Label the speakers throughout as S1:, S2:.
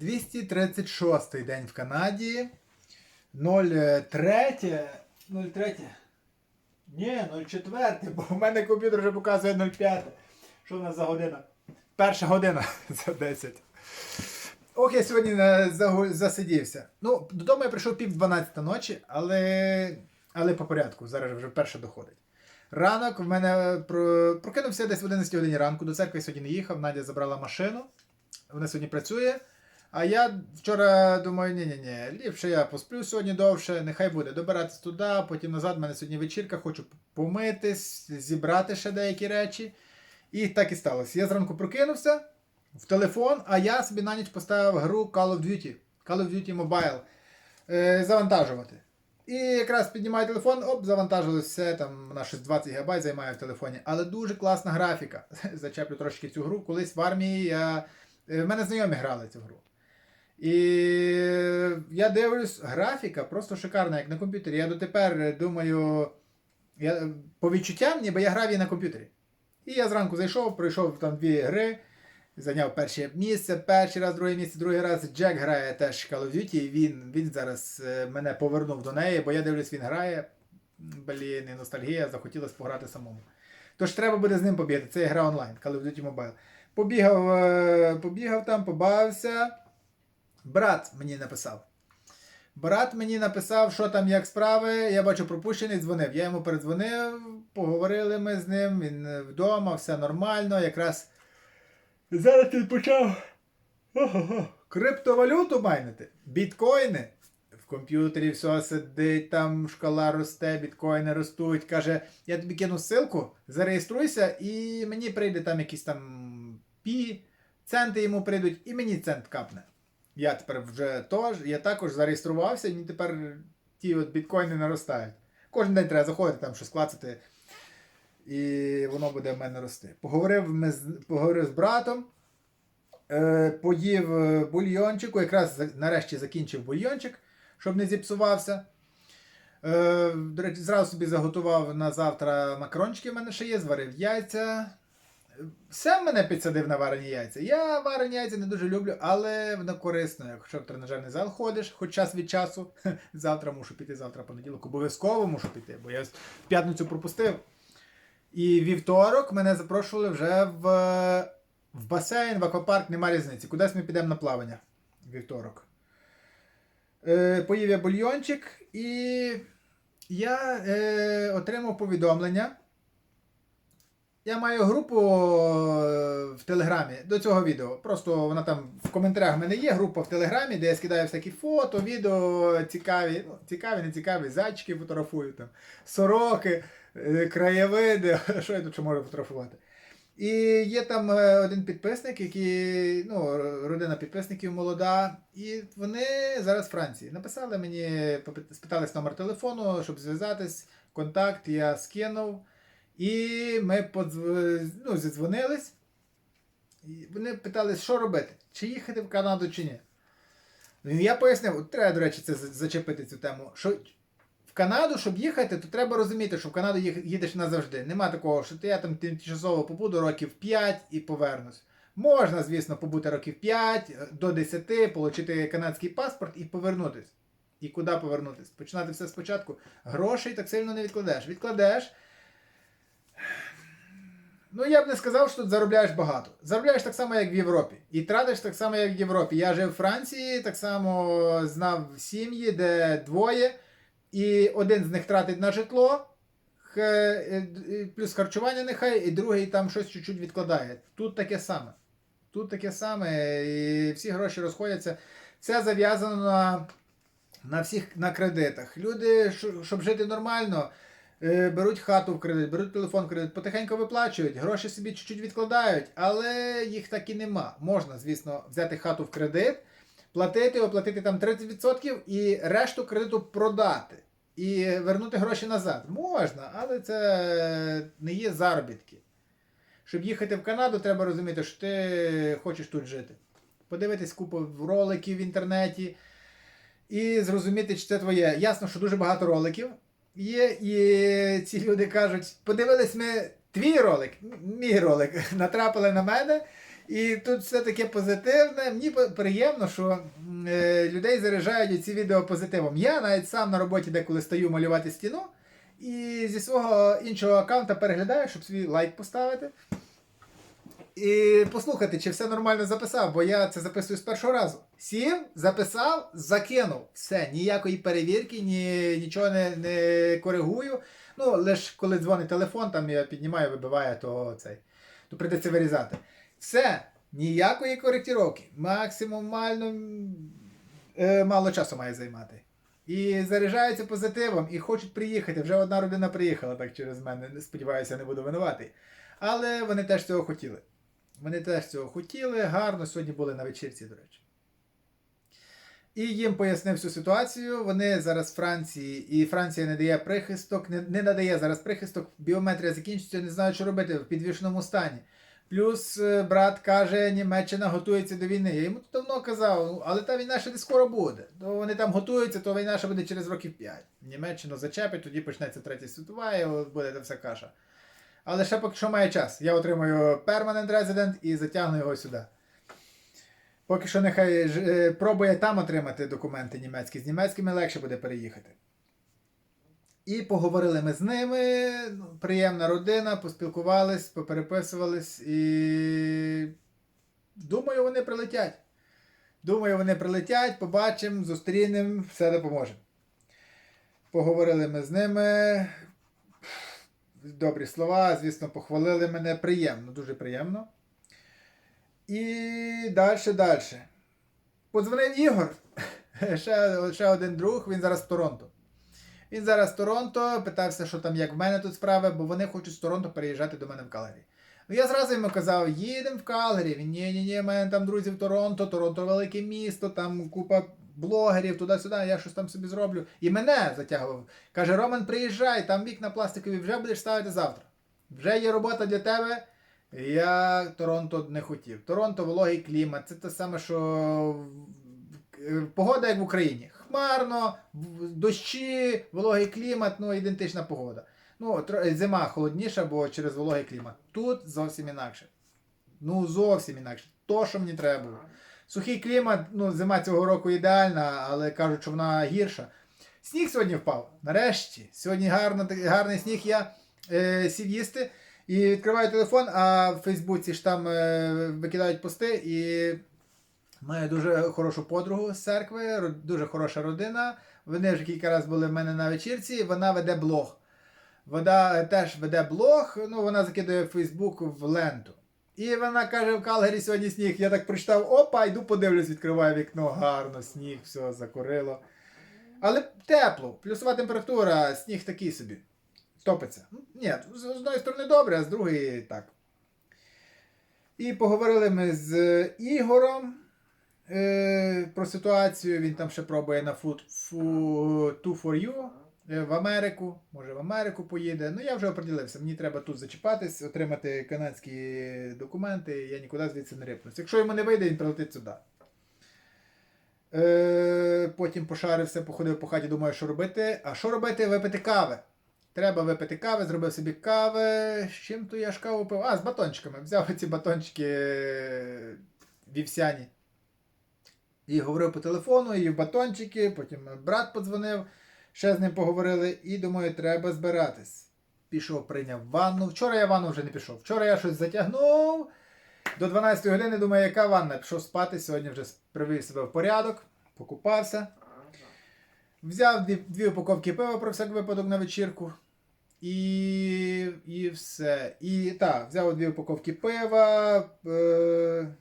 S1: 236 день в Канаді. 03. 03. Ні, 04, бо в мене комп'ютер вже показує 05. Що в нас за година? Перша година за 10. Ох, я сьогодні е, засидівся. Ну, додому я прийшов пів 12 ночі, але, але по порядку, зараз вже перше доходить. Ранок в мене про... прокинувся десь в 11 годині ранку. До церкви сьогодні не їхав. Надя забрала машину. Вона сьогодні працює. А я вчора думаю, ні-ні-ні, ліпше я посплю сьогодні довше, нехай буде добиратися туди, потім назад. У мене сьогодні вечірка, хочу помитись, зібрати ще деякі речі. І так і сталося. Я зранку прокинувся в телефон, а я собі на ніч поставив гру Call of Duty. Call of Duty Mobile. Е, завантажувати. І якраз піднімаю телефон, оп, завантажилось все, там на щось 20 ГБ займає в телефоні. Але дуже класна графіка. Зачеплю трошки цю гру. Колись в армії я. е, В мене знайомі грали цю гру. І я дивлюсь, графіка просто шикарна, як на комп'ютері. Я дотепер думаю, я, по відчуттям, ніби я грав її на комп'ютері. І я зранку зайшов, пройшов там дві гри, зайняв перше місце, перший раз, друге місце, другий раз. Джек грає теж Call of Duty, і він, він зараз е, мене повернув до неї, бо я дивлюсь, він грає. Блін, і ностальгія, захотілося пограти самому. Тож треба буде з ним побігати. Це гра онлайн, Call of Duty Mobile. Побігав, е, побігав там, побавився. Брат мені написав. Брат мені написав, що там як справи. Я бачу пропущений, дзвонив. Я йому передзвонив, поговорили ми з ним, він е, вдома, все нормально. Якраз зараз він почав ого-го, криптовалюту майнити, біткоїни. В комп'ютері все сидить, там шкала росте, біткоїни ростуть. Каже, я тобі кину ссылку, зареєструйся, і мені прийде там якісь там пі, центи йому прийдуть, і мені цент капне. Я тепер вже тож, я також зареєструвався, і тепер ті от біткоїни наростають. Кожен день треба заходити, там щось клацати, і воно буде в мене рости. Поговорив, ми з, поговорив з братом, е, поїв е, бульйончику, якраз нарешті закінчив бульйончик, щоб не зіпсувався. Е, до речі, зразу собі заготував на завтра макарончики, в мене ще є, зварив яйця. Сам мене підсадив на варені яйця. Я варені яйця не дуже люблю, але воно корисно. Якщо в тренажерний зал ходиш, хоч час від часу, завтра мушу піти, завтра понеділок, обов'язково мушу піти, бо я в п'ятницю пропустив. І вівторок мене запрошували вже в, в басейн, в аквапарк, нема різниці. Кудись ми підемо на плавання. Вівторок. Е, поїв я бульйончик і я е, отримав повідомлення. Я маю групу е, в Телеграмі до цього відео. Просто вона там в коментарях в мене є група в Телеграмі, де я скидаю всякі фото, відео цікаві, ну, цікаві, не цікаві, зайчики фотографую, там, сороки, е, краєвиди, що я тут ще можу фотографувати. І є там е, один підписник, який, ну, родина підписників молода, і вони зараз в Франції. Написали мені, спитались номер телефону, щоб зв'язатись, контакт я скинув. І ми подзв... ну, зідзвонились. І вони питали, що робити, чи їхати в Канаду, чи ні. Я пояснив, треба, до речі, це зачепити цю тему. Що в Канаду, щоб їхати, то треба розуміти, що в Канаду їдеш назавжди. Нема такого, що ти я там тимчасово побуду років 5 і повернусь. Можна, звісно, побути років 5 до 10, отримати канадський паспорт і повернутись. І куди повернутись? Починати все спочатку. Грошей так сильно не відкладеш. Відкладеш. Ну, я б не сказав, що заробляєш багато. Заробляєш так само, як в Європі. І тратиш так само, як в Європі. Я жив у Франції, так само знав сім'ї, де двоє, і один з них тратить на житло, е, д- плюс харчування нехай, і другий там щось чуть-чуть відкладає. Тут таке саме. Тут таке саме, і всі гроші розходяться. Це зав'язано на, на всіх на кредитах. Люди, щоб жити нормально. Е, беруть хату в кредит, беруть телефон в кредит, потихеньку виплачують, гроші собі чуть-чуть відкладають, але їх так і нема. Можна, звісно, взяти хату в кредит, платити, оплатити там 30% і решту кредиту продати. І вернути гроші назад. Можна, але це не є заробітки. Щоб їхати в Канаду, треба розуміти, що ти хочеш тут жити. Подивитись купу роликів в інтернеті і зрозуміти, чи це твоє. Ясно, що дуже багато роликів є, і ці люди кажуть: подивились ми твій ролик, мій ролик, натрапили на мене І тут все таке позитивне. Мені приємно, що е, людей заряджають ці відео позитивом. Я навіть сам на роботі деколи стаю малювати стіну. І зі свого іншого аккаунта переглядаю, щоб свій лайк поставити. І послухати, чи все нормально записав, бо я це записую з першого разу. Сів, записав, закинув. Все, ніякої перевірки, ні, нічого не, не коригую. Ну, лише коли дзвонить телефон, там я піднімаю, вибиває, то цей. То прийдеться вирізати. Все, ніякої коректировки. Максимально е, мало часу має займати. І заряджаються позитивом, і хочуть приїхати. Вже одна родина приїхала так через мене. Сподіваюся, не буду винуватий. Але вони теж цього хотіли. Вони теж цього хотіли, гарно сьогодні були на вечірці, до речі. І їм пояснив всю ситуацію. Вони зараз в Франції, і Франція не дає прихисток, не, не надає зараз прихисток, біометрія закінчиться, не знають, що робити в підвішеному стані. Плюс е, брат каже, Німеччина готується до війни. Я йому давно казав, «Ну, але та війна ще не скоро буде. То вони там готуються, то війна ще буде через років 5. Німеччину зачепить, тоді почнеться третя світова, і от буде та вся каша. Але ще поки що має час. Я отримую Permanent Resident і затягну його сюди. Поки що нехай е, пробує там отримати документи німецькі. З німецькими легше буде переїхати. І поговорили ми з ними. ну, Приємна родина, поспілкувались, попереписувались і. Думаю, вони прилетять. Думаю, вони прилетять, побачимо, зустрінемо, все допоможемо. Поговорили ми з ними. Добрі слова, звісно, похвалили мене. Приємно, дуже приємно. І далі, далі. Подзвонив Ігор. Ще, ще один друг, він зараз в Торонто. Він зараз в Торонто, питався, що там як в мене тут справи, бо вони хочуть з Торонто переїжджати до мене в Калгарі. Ну я зразу йому казав, їдемо в Калгарі. Він ні, ні, ні, в мене там друзі в Торонто, Торонто велике місто, там купа блогерів, туди-сюди, я щось там собі зроблю. І мене затягував. Каже, Роман, приїжджай, там вікна пластикові вже будеш ставити завтра. Вже є робота для тебе. Я Торонто не хотів. Торонто вологий клімат. Це те саме, що погода як в Україні. Хмарно, дощі, вологий клімат, ну ідентична погода. Ну, зима холодніша, бо через вологий клімат. Тут зовсім інакше. Ну, зовсім інакше. То, що мені треба було. Сухий клімат, ну, зима цього року ідеальна, але кажуть, що вона гірша. Сніг сьогодні впав. Нарешті. Сьогодні гарно, гарний сніг. Я е, сів їсти і відкриваю телефон, а в Фейсбуці ж там е, викидають пости і маю дуже хорошу подругу з церкви, дуже хороша родина. Вони вже кілька разів були в мене на вечірці, вона веде блог. Вона е, теж веде блог, ну вона закидує в Фейсбук в ленту. І вона каже, в Калгарі сьогодні сніг. Я так прочитав, опа, йду подивлюсь, відкриваю вікно, гарно, сніг, все, закурило. Але тепло, плюсова температура, сніг такий собі. Топиться. Ні, з одної сторони добре, а з другої так. І поговорили ми з Ігором е, про ситуацію. Він там ще пробує на food, food, to for you в Америку. Може в Америку поїде. Ну я вже оприділився. Мені треба тут зачіпатись, отримати канадські документи. Я нікуди звідси не рипнусь. Якщо йому не вийде, він прилетить сюди. Е, потім пошарився, походив по хаті, думаю, що робити. А що робити? Випити кави. Треба випити кави, зробив собі кави. З чим то я ж каву пив? А, з батончиками. Взяв ці батончики е, вівсяні. І говорив по телефону, і в батончики, потім брат подзвонив, ще з ним поговорили, і думаю, треба збиратись. Пішов, прийняв ванну. Вчора я ванну вже не пішов. Вчора я щось затягнув. До 12 години думаю, яка ванна? Пішов спати, сьогодні вже привів себе в порядок, покупався. Взяв дві, дві упаковки пива про всяк випадок на вечірку. І, і все. І так, взяв дві упаковки пива. Е,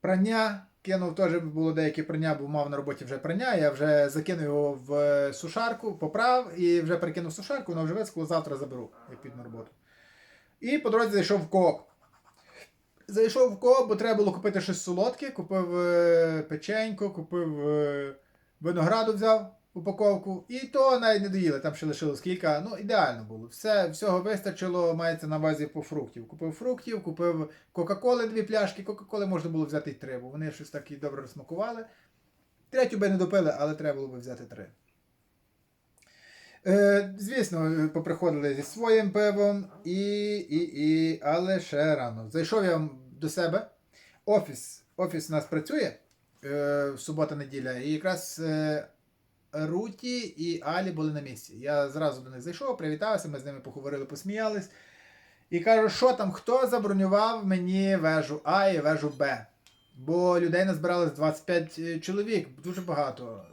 S1: прання. Кинув теж було деякі прання, бо мав на роботі вже прання. Я вже закинув його в е, сушарку, поправ і вже перекинув сушарку, воно вже висохло, завтра заберу, як піду на роботу. І по дорозі зайшов в кооп. Зайшов в кооп, бо треба було купити щось солодке. Купив печеньку, печенько, купив е, винограду, взяв упаковку. І то навіть не доїли, там ще лишилось кілька. Ну, ідеально було. Все, всього вистачило, мається на увазі по фруктів. Купив фруктів, купив Кока-Коли дві пляшки. Кока-Коли можна було взяти й три, бо вони щось так і добре розсмакували. Третю би не допили, але треба було би взяти три. Е, звісно, поприходили зі своїм пивом, і, і, і, але ще рано. Зайшов я до себе. Офіс. Офіс у нас працює е, субота-неділя, і якраз е, Руті і Алі були на місці. Я зразу до них зайшов, привітався, ми з ними поговорили, посміялись. І кажу, що там, хто забронював мені вежу А і вежу Б. Бо людей назбиралось 25 чоловік, дуже багато.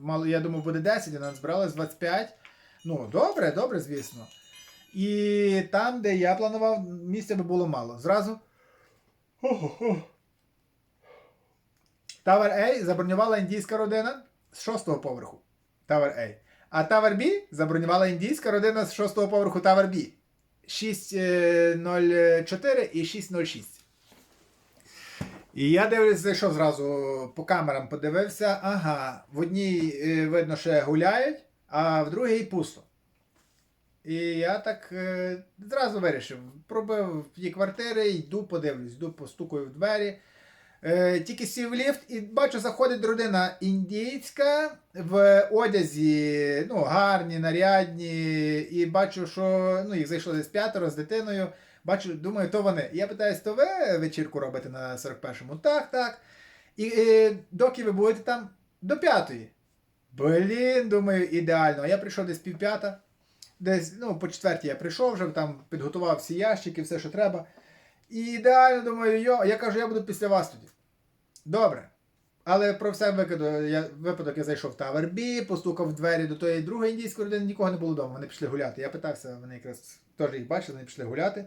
S1: Мало, я думав, буде 10, а нас збиралось 25. Ну, добре, добре, звісно. І там, де я планував, місця би було мало. Зразу. Тавер А забронювала індійська родина з шостого поверху. Тавер А. А Тавер Б забронювала індійська родина з шостого поверху Тавер Б. 604 і 606. І я дивлюсь, зайшов зразу по камерам, подивився. Ага, в одній е, видно, ще гуляють, а в другій пусто. І я так е, зразу вирішив. Пробив ті квартири, йду, подивлюсь, йду, постукаю в двері. Е, тільки сів ліфт і бачу, заходить родина індійська в одязі, ну, гарні, нарядні. І бачу, що ну, їх зайшло десь п'ятеро з дитиною. Бачу, думаю, то вони. Я питаюсь, то ви вечірку робите на 41-му? Так, так. І е, доки ви будете там до п'ятої. Блін, думаю, ідеально. Я прийшов десь півп'ята. Десь, ну, по четвертій я прийшов вже, там підготував всі ящики, все, що треба. І ідеально думаю, йо, я кажу, я буду після вас тоді. Добре. Але про все я, випадок я зайшов в Тавер Бі, постукав в двері до тої другої індійської родини, нікого не було вдома, вони пішли гуляти. Я питався, вони якраз теж їх бачили, вони пішли гуляти.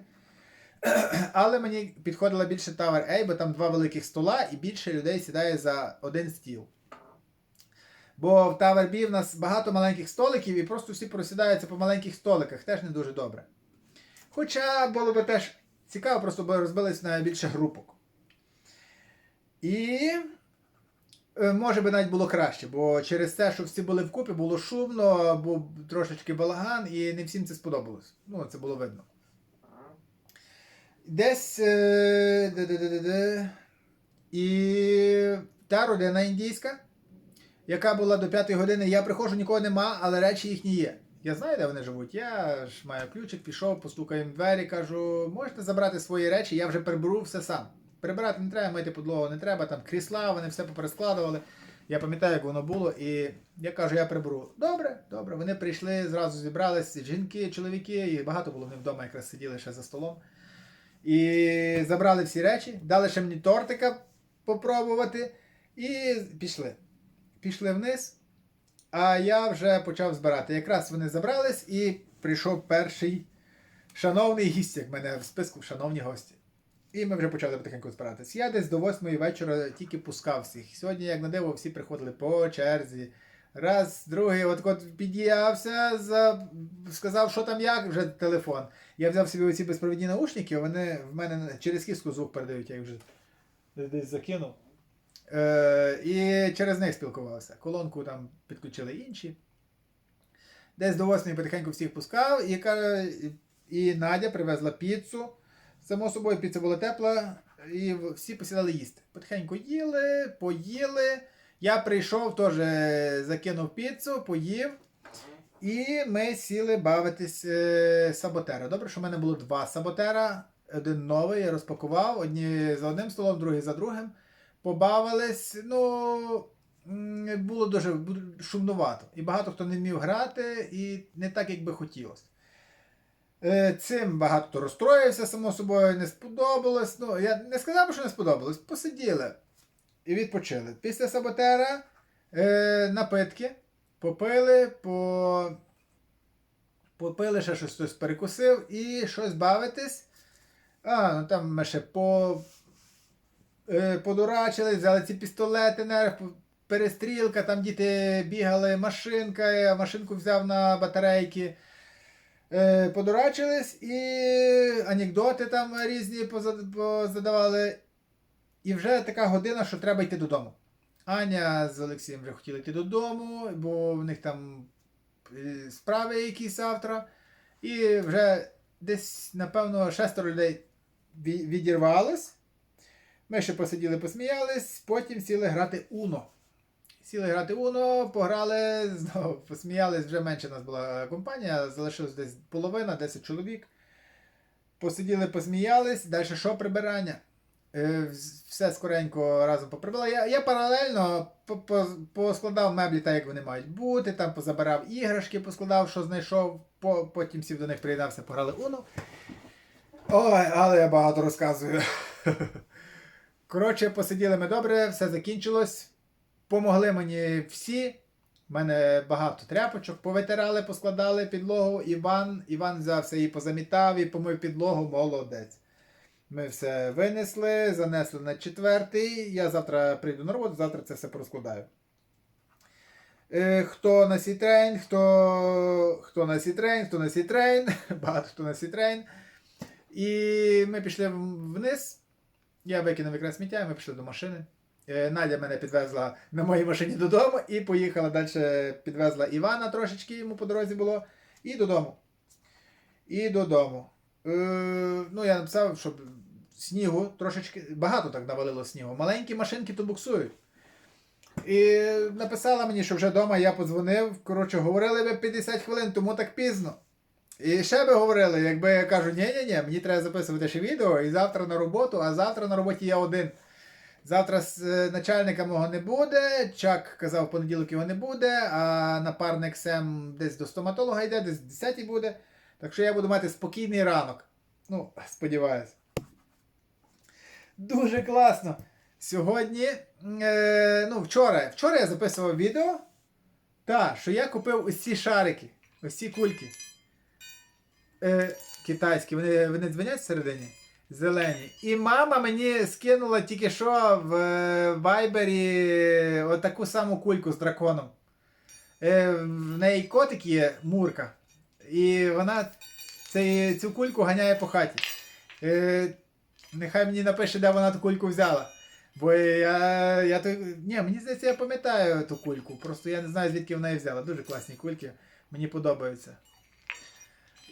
S1: Але мені підходила більше Tower A, бо там два великих стола і більше людей сідає за один стіл. Бо в Tower B в нас багато маленьких столиків і просто всі просідаються по маленьких столиках, теж не дуже добре. Хоча було би теж цікаво, просто бо розбились на більше групок. І е, може би навіть було краще, бо через те, що всі були вкупі, було шумно, був трошечки балаган, і не всім це сподобалось. Ну, це було видно. Десь. е. І та родина індійська, яка була до 5 години, я приходжу, нікого нема, але речі їхні є. Я знаю, де вони живуть. Я ж маю ключик, пішов, постукаю їм двері, кажу, можете забрати свої речі, я вже приберу все сам. Прибирати не треба, мити подлогу не треба, там крісла, вони все поперескладували. Я пам'ятаю, як воно було, і я кажу, я приберу. Добре, добре. Вони прийшли, зразу зібрались, жінки, чоловіки, і багато було вони вдома, якраз сиділи ще за столом. І забрали всі речі, дали ще мені тортика попробувати, і пішли. Пішли вниз, а я вже почав збирати. Якраз вони забрались і прийшов перший шановний гість, як мене в списку шановні гості. І ми вже почали потихеньку збиратись. Я десь до восьмої вечора тільки пускав всіх. Сьогодні, як на диво, всі приходили по черзі. Раз, другий, от от під'явся, за... сказав, що там як, вже телефон. Я взяв собі оці безпровідні наушники, вони в мене через кіску звук передають, я їх вже десь закинув. Е, і через них спілкувався. Колонку там підключили інші. Десь до восьмої потихеньку всіх пускав, і, і Надя привезла піцу. Само собою, піца була тепла, і всі посідали їсти. Потихеньку їли, поїли. Я прийшов, теж закинув піцу, поїв. І ми сіли бавитись е, саботера. Добре, що в мене було два саботера. Один новий, я розпакував, одні за одним столом, другий за другим. Побавились. Ну, було дуже шумнувато. І багато хто не вмів грати, і не так, як би хотілося. Е, Цим багато хто розстроївся, само собою, не сподобалось. Ну, я не сказав, що не сподобалось. Посиділи і відпочили. Після саботера е, напитки попили, по... попили, ще щось хтось перекусив і щось бавитись. А, ну там ми ще по... е, подурачили, взяли ці пістолети, нерв, перестрілка, там діти бігали, машинка, я машинку взяв на батарейки. Е, подурачились і анекдоти там різні позадавали. І вже така година, що треба йти додому. Аня з Олексієм вже хотіли йти додому, бо в них там е, справи якісь завтра. І вже десь, напевно, шестеро людей ві- відірвалось. Ми ще посиділи, посміялись, потім сіли грати Уно. Сіли грати Уно, пограли, знову посміялись, вже менше нас була компанія, залишилось десь половина, 10 чоловік. Посиділи, посміялись, далі що прибирання? Е, Все скоренько разом поприбила. Я, я паралельно по- по- поскладав меблі так, як вони мають бути, там позабирав іграшки, поскладав, що знайшов, по, потім сів до них приєднався, пограли Уно. Ой, але я багато розказую. Коротше, посиділи ми добре, все закінчилось. Помогли мені всі. У мене багато тряпочок, повитирали, поскладали підлогу. Іван, Іван взявся і позамітав, і помив підлогу, молодець. Ми все винесли, занесли на четвертий. Я завтра прийду на роботу, завтра це все порозкладаю. Е, Хто на сітрейн, хто, хто на сітрейн, хто на сітрейн, багато хто на сітрейн. І ми пішли вниз. Я викинув якраз сміття, ми пішли до машини. Е, Надя мене підвезла на моїй машині додому і поїхала далі, підвезла Івана трошечки йому по дорозі було. І додому. І додому. Е, ну, я написав, щоб снігу трошечки. Багато так навалило снігу. Маленькі машинки то буксують. І написала мені, що вже вдома я подзвонив. Коротше, говорили ви 50 хвилин, тому так пізно. І ще би говорили, якби я кажу, ні-ні-ні, мені треба записувати ще відео, і завтра на роботу, а завтра на роботі я один. Завтра е, начальника мого не буде. Чак казав, в понеділок його не буде, а напарник Сем десь до стоматолога йде, десь в 10 буде. Так що я буду мати спокійний ранок. Ну, сподіваюся. Дуже класно. Сьогодні, е, ну, вчора, вчора я записував відео. Так, що я купив ось шарики, ось кульки. Е, китайські, вони, вони дзвонять всередині? Зелені. І мама мені скинула тільки що в е, Вайбері отаку саму кульку з драконом. Е, в неї котик є, Мурка. І вона цей, цю кульку ганяє по хаті. Е, нехай мені напише, де вона ту кульку взяла. Бо я. я ні, мені здається, я пам'ятаю ту кульку. Просто я не знаю, звідки вона її взяла. Дуже класні кульки. Мені подобаються.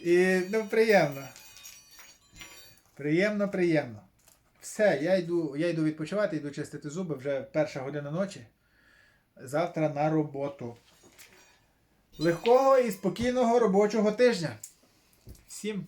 S1: І ну, приємно. Приємно, приємно. Все, я йду, я йду відпочивати, йду чистити зуби вже перша година ночі. Завтра на роботу. Легкого і спокійного робочого тижня. Всім